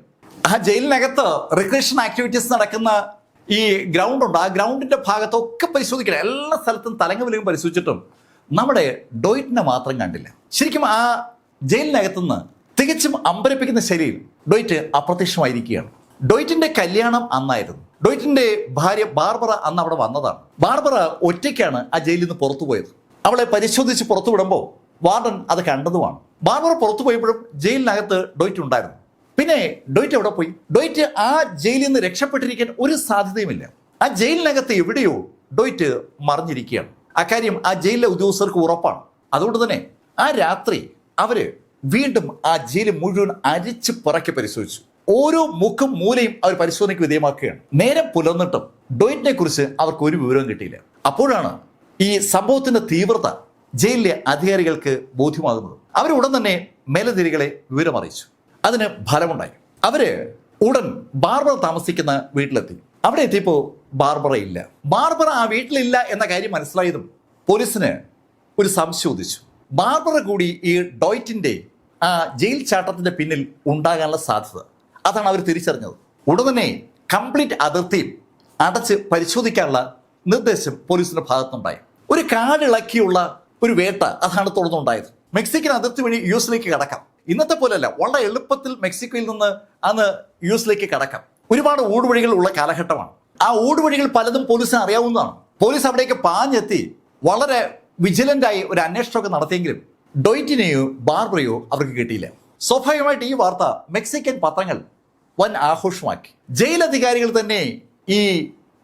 ആ ജയിലിനകത്ത് റിക്രിയേഷൻ ആക്ടിവിറ്റീസ് നടക്കുന്ന ഈ ഗ്രൗണ്ട് ഉണ്ട്. ആ ഗ്രൗണ്ടിന്റെ ഭാഗത്തൊക്കെ പരിശോധിക്കണം. എല്ലാ സ്ഥലത്തും തലങ്ങ വിലയും പരിശോധിച്ചിട്ടും നമ്മുടെ ഡോയിറ്റിനെ മാത്രം കണ്ടില്ല. ശരിക്കും ആ ജയിലിനകത്തുനിന്ന് തികച്ചും അമ്പരപ്പിക്കുന്ന ശൈലിയിൽ ഡോയിറ്റ് അപ്രത്യക്ഷമായിരിക്കുകയാണ്. ഡൊയ്റ്റിന്റെ കല്യാണം അന്നായിരുന്നു. ഡൊയ്റ്റിന്റെ ഭാര്യ ബാർബറ അന്ന് അവിടെ വന്നതാണ്. ബാർബറ ഒറ്റയ്ക്കാണ് ആ ജയിലിൽ നിന്ന് പുറത്തുപോയത് അവളെ പരിശോധിച്ച് പുറത്തുവിടുമ്പോൾ വാർഡൻ അത് കണ്ടതുമാണ്. ബാർബറ പുറത്തു പോയപ്പോഴും ജയിലിനകത്ത് ഡൊയ്റ്റ് ഉണ്ടായിരുന്നു. പിന്നെ ഡൊയ്റ്റ് എവിടെ പോയി? ഡൊയ്റ്റ് ആ ജയിലിൽ നിന്ന് രക്ഷപ്പെട്ടിരിക്കാൻ ഒരു സാധ്യതയുമില്ല. ആ ജയിലിനകത്ത് എവിടെയോ ഡൊയ്റ്റ് മറിഞ്ഞിരിക്കുകയാണ്. അക്കാര്യം ആ ജയിലിലെ ഉദ്യോഗസ്ഥർക്ക് ഉറപ്പാണ്. അതുകൊണ്ട് തന്നെ ആ രാത്രി അവർ വീണ്ടും ആ ജയിൽ മുഴുവൻ അരിച്ച് പറക്കി പരിശോധിച്ചു. ഓരോ മുക്കും മൂലയും അവർ പരിശോധനയ്ക്ക് വിധേയമാക്കുകയാണ്. നേരെ പുലർന്നിട്ടും ഡോയിറ്റിനെ കുറിച്ച് അവർക്ക് ഒരു വിവരവും കിട്ടിയില്ല. അപ്പോഴാണ് ഈ സംഭവത്തിന്റെ തീവ്രത ജയിലിലെ അധികാരികൾക്ക് ബോധ്യമാകുന്നത്. അവർ ഉടൻ തന്നെ മേലധികാരികളെ വിവരമറിയിച്ചു. അതിന് ഫലമുണ്ടായി. അവർ ഉടൻ ബാർബറ താമസിക്കുന്ന വീട്ടിലെത്തി. അവിടെ എത്തിയപ്പോൾ ബാർബറ ഇല്ല. ബാർബറ ആ വീട്ടിലില്ല എന്ന കാര്യം മനസ്സിലായതും പോലീസിന് ഒരു സംശയം ഉദിച്ചു. ബാർബറ കൂടി ഈ ഡോയ്റ്റിന്റെ ആ ജയിൽ ചാട്ടത്തിന്റെ പിന്നിൽ ഉണ്ടാകാനുള്ള സാധ്യത. അതാണ് അവർ തിരിച്ചറിഞ്ഞത്. ഉടനെ കംപ്ലീറ്റ് അതിർത്തിയും അടച്ച് പരിശോധിക്കാനുള്ള നിർദ്ദേശം പോലീസിന്റെ ഭാഗത്തുണ്ടായി. ഒരു കാടിളക്കിയുള്ള ഒരു വേട്ട അതാണ് തുടർന്നുണ്ടായത്. മെക്സിക്കൻ അതിർത്തി വഴി യു എസിലേക്ക് കടക്കാം. ഇന്നത്തെ പോലെയല്ല വളരെ എളുപ്പത്തിൽ മെക്സിക്കോയിൽ നിന്ന് അന്ന് യു എസിലേക്ക് കടക്കാം. ഒരുപാട് ഊടുവഴികൾ ഉള്ള കാലഘട്ടമാണ്. ആ ഊടുവഴികൾ പലതും പോലീസിന് അറിയാവുന്നതാണ്. പോലീസ് അവിടേക്ക് പാഞ്ഞെത്തി വളരെ വിജിലന്റായി ഒരു അന്വേഷണമൊക്കെ നടത്തിയെങ്കിലും ഡൊയ്റ്റിനെയോ ബാർബറയോ അവർക്ക് കിട്ടിയില്ല. സ്വാഭാവികമായിട്ട് ഈ വാർത്ത മെക്സിക്കൻ പത്രങ്ങൾ വൻ ആഘോഷമാക്കി. ജയിലധികാരികൾ തന്നെ ഈ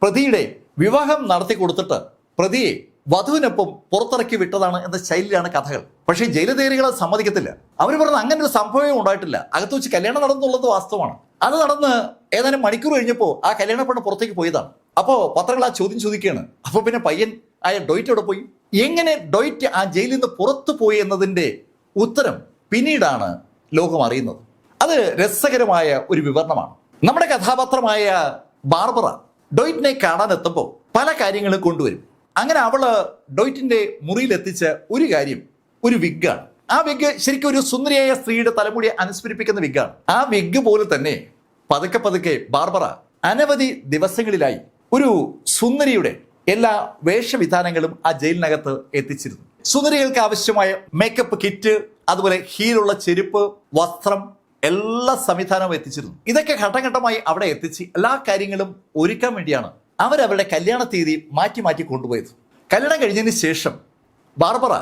പ്രതിയുടെ വിവാഹം നടത്തി കൊടുത്തിട്ട് പ്രതിയെ വധുവിനൊപ്പം പുറത്തിറക്കി വിട്ടതാണ് എന്ന ശൈലിയിലാണ് കഥകൾ. പക്ഷേ ജയിലധികാരികൾ അത് സമ്മതിക്കത്തില്ല. അവർ പറഞ്ഞ അങ്ങനെ ഒരു സംഭവമേ ഉണ്ടായിട്ടില്ല. അകത്ത് വെച്ച് കല്യാണം നടന്നുള്ളത് വാസ്തവമാണ്. അത് നടന്ന് ഏതാനും മണിക്കൂർ കഴിഞ്ഞപ്പോൾ ആ കല്യാണ പെണ്ണ് പുറത്തേക്ക് പോയതാണ്. അപ്പോൾ പത്രങ്ങൾ ആ ചോദ്യം ചോദിക്കുകയാണ്. അപ്പോൾ പിന്നെ പയ്യൻ ആയ ഡൊയ്റ്റ് അവിടെ പോയി? എങ്ങനെ ഡോയിറ്റ് ആ ജയിലിൽ നിന്ന് പുറത്തു പോയി എന്നതിന്റെ ഉത്തരം പിന്നീടാണ് ലോകം അറിയുന്നത്. അത് രസകരമായ ഒരു വിവരണമാണ്. നമ്മുടെ കഥാപാത്രമായ ബാർബറ ഡോയിറ്റിനെ കാണാൻ എത്തുമ്പോൾ പല കാര്യങ്ങളും കൊണ്ടുവരും. അങ്ങനെ അവൾ ഡോയിറ്റിന്റെ മുറിയിൽ എത്തിച്ച ഒരു കാര്യം ഒരു വിഗാണ് ആ വിഗ് ശരിക്കും ഒരു സുന്ദരിയായ സ്ത്രീയുടെ തലമുടി അനുസ്മരിപ്പിക്കുന്ന വിഗാണ് ആ വിഗ് പോലെ തന്നെ പതുക്കെ പതുക്കെ ബാർബറ അനവധി ദിവസങ്ങളിലായി ഒരു സുന്ദരിയുടെ എല്ലാ വേഷവിധാനങ്ങളും ആ ജയിലിനകത്ത് എത്തിച്ചിരുന്നു. സുന്ദരികൾക്ക് ആവശ്യമായ മേക്കപ്പ് കിറ്റ് അതുപോലെ ഹീലുള്ള ചെരുപ്പ് വസ്ത്രം എല്ലാ സംവിധാനവും എത്തിച്ചിരുന്നു. ഇതൊക്കെ ഘട്ടഘട്ടമായി അവിടെ എത്തിച്ച് എല്ലാ കാര്യങ്ങളും ഒരുക്കാൻ വേണ്ടിയാണ് അവരവരുടെ കല്യാണ തീയതി മാറ്റി മാറ്റി കൊണ്ടുപോയത്. കല്യാണം കഴിഞ്ഞതിന് ശേഷം ബാർബറ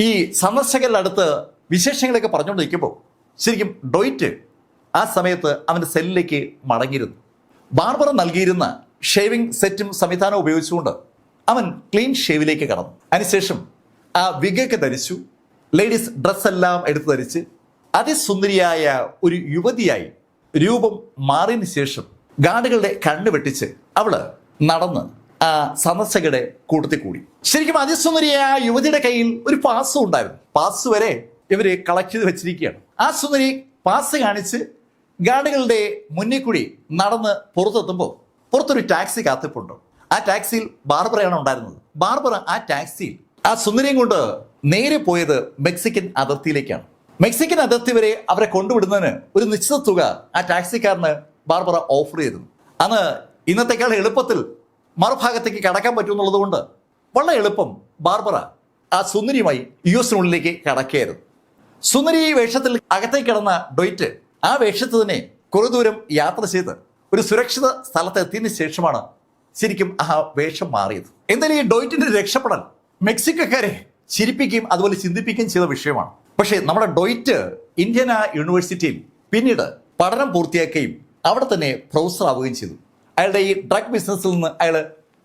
ഈ സന്ദർശകരുടെ അടുത്ത് വിശേഷങ്ങളൊക്കെ പറഞ്ഞുകൊണ്ടിരിക്കുമ്പോൾ ശരിക്കും ഡോയിറ്റ് ആ സമയത്ത് അവന്റെ സെല്ലിലേക്ക് മടങ്ങിയിരുന്നു. ബാർബറ നൽകിയിരുന്ന ഷേവിംഗ് സെറ്റും സംവിധാനവും ഉപയോഗിച്ചുകൊണ്ട് അവൻ ക്ലീൻ ഷേവിലേക്ക് കടന്നു. അതിനുശേഷം ആ വിഗൊക്കെ ധരിച്ചു. ലേഡീസ് ഡ്രസ്സെല്ലാം എടുത്തു ധരിച്ച് അതിസുന്ദരിയായ ഒരു യുവതിയായി രൂപം മാറിയതിനു ശേഷം ഗാർഡുകളുടെ കണ്ണ് വെട്ടിച്ച് അവൾ നടന്ന് ആ സന്ദർശകരുടെ കൂട്ടത്തിൽ കൂടി. ശരിക്കും അതിസുന്ദരിയായ യുവതിയുടെ കയ്യിൽ ഒരു പാസ് ഉണ്ടായിരുന്നു. പാസ് വരെ ഇവർ കളക്ട് ചെയ്ത് വെച്ചിരിക്കുകയാണ്. ആ സുന്ദരി പാസ് കാണിച്ച് ഗാർഡുകളുടെ മുന്നിൽ കൂടി നടന്ന് പുറത്തെത്തുമ്പോൾ പുറത്തൊരു ടാക്സി കാത്തിപ്പുണ്ട്. ആ ടാക്സിയിൽ ബാർബറയാണ് ഉണ്ടായിരുന്നത്. ബാർബറ ആ ടാക്സിയിൽ ആ സുന്ദരിയും കൊണ്ട് നേരെ പോയത് മെക്സിക്കൻ അതിർത്തിയിലേക്കാണ്. മെക്സിക്കൻ അതിർത്തി വരെ അവരെ കൊണ്ടുവിടുന്നതിന് ഒരു നിശ്ചിത തുക ആ ടാക്സിക്കാരന് ബാർബറ ഓഫർ ചെയ്തു അന്ന് ഇന്നത്തെക്കാൾ എളുപ്പത്തിൽ മറുഭാഗത്തേക്ക് കടക്കാൻ പറ്റുമെന്നുള്ളത് കൊണ്ട് വളരെ എളുപ്പം ബാർബറ ആ സുന്ദരിയുമായി യു എസിനുള്ളിലേക്ക് കടക്കുകയായിരുന്നു. സുന്ദരി വേഷത്തിൽ അകത്തേക്ക് കിടന്ന ഡൊയ്റ്റ് ആ വേഷത്തിൽ തന്നെ കുറെ ദൂരം യാത്ര ചെയ്ത് ഒരു സുരക്ഷിത സ്ഥലത്ത് എത്തിയതിനു ശേഷമാണ് ശരിക്കും ആ വേഷം മാറിയത്. എന്തായാലും ഈ ഡൊയ്റ്റിന്റെ രക്ഷപ്പെടൽ മെക്സിക്കോക്കാരെ ചിരിപ്പിക്കുകയും അതുപോലെ ചിന്തിപ്പിക്കുകയും ചെയ്ത വിഷയമാണ്. പക്ഷേ നമ്മുടെ ഡൊയ്റ്റ് ഇന്ത്യൻ യൂണിവേഴ്സിറ്റിയിൽ പിന്നീട് പഠനം പൂർത്തിയാക്കുകയും അവിടെ തന്നെ പ്രൊഫസർ ആവുകയും ചെയ്തു. അയാളുടെ ഈ ഡ്രഗ് ബിസിനസ്സിൽ നിന്ന് അയാൾ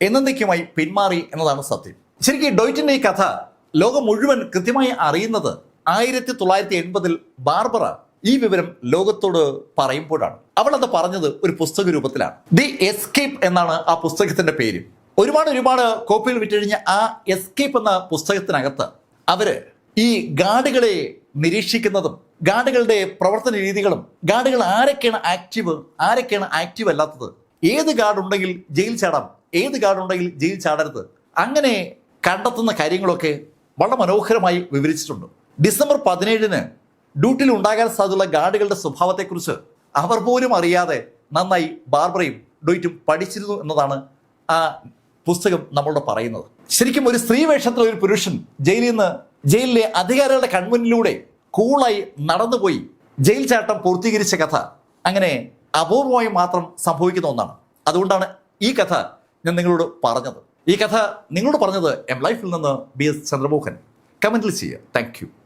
എന്നേക്കുമായി പിന്മാറി എന്നതാണ് സത്യം. ശരിക്കും ഡോയിറ്റിന്റെ ഈ കഥ ലോകം മുഴുവൻ കൃത്യമായി അറിയുന്നത് ആയിരത്തി തൊള്ളായിരത്തി എൺപതിൽ ബാർബറ ഈ വിവരം ലോകത്തോട് പറയുമ്പോഴാണ്. അവൾ അത് പറഞ്ഞത് ഒരു പുസ്തക രൂപത്തിലാണ്. ദി എസ്കേപ്പ് എന്നാണ് ആ പുസ്തകത്തിന്റെ പേര്. ഒരുപാട് ഒരുപാട് കോപ്പികൾ വിറ്റഴിഞ്ഞ ആ എസ്കേപ്പ് എന്ന പുസ്തകത്തിനകത്ത് അവർ ഈ ഗാർഡുകളെ നിരീക്ഷിക്കുന്നതും ഗാർഡുകളുടെ പ്രവർത്തന രീതികളും ഗാർഡുകൾ ആരൊക്കെയാണ് ആക്റ്റീവ് ആരൊക്കെയാണ് ആക്റ്റീവ് അല്ലാത്തത്? ഏത് ഗാർഡ് ഉണ്ടെങ്കിൽ ജയിൽ ചാടാം ഏത് ഗാർഡ് ഉണ്ടെങ്കിൽ ജയിൽ ചാടരുത്. അങ്ങനെ കണ്ടെത്തുന്ന കാര്യങ്ങളൊക്കെ വളരെ മനോഹരമായി വിവരിച്ചിട്ടുണ്ട്. ഡിസംബർ പതിനേഴിന് ഡ്യൂട്ടിയിൽ ഉണ്ടാകാൻ സാധ്യതയുള്ള ഗാർഡുകളുടെ സ്വഭാവത്തെക്കുറിച്ച് അവർ പോലും അറിയാതെ നന്നായി ബാർബറയും ഡൊയ്റ്റും പഠിച്ചിരുന്നു എന്നതാണ് ആ പുസ്തകം നമ്മളോട് പറയുന്നത്. ശരിക്കും ഒരു സ്ത്രീ വേഷത്തിൽ ഒരു പുരുഷൻ ജയിലിൽ നിന്ന് ജയിലിലെ അധികാരികളുടെ കൺമുന്നിലൂടെ കൂളായി നടന്നുപോയി ജയിൽ ചാട്ടം പൂർത്തീകരിച്ച കഥ അങ്ങനെ അപൂർവമായി മാത്രം സംഭവിക്കുന്ന ഒന്നാണ്. അതുകൊണ്ടാണ് ഈ കഥ ഞാൻ നിങ്ങളോട് പറഞ്ഞത്. ഈ കഥ നിങ്ങളോട് പറഞ്ഞത് എം ലൈഫിൽ നിന്ന് ബി എസ് ചന്ദ്രമോഹൻ. കമന്റിൽ ചെയ്യുക. താങ്ക്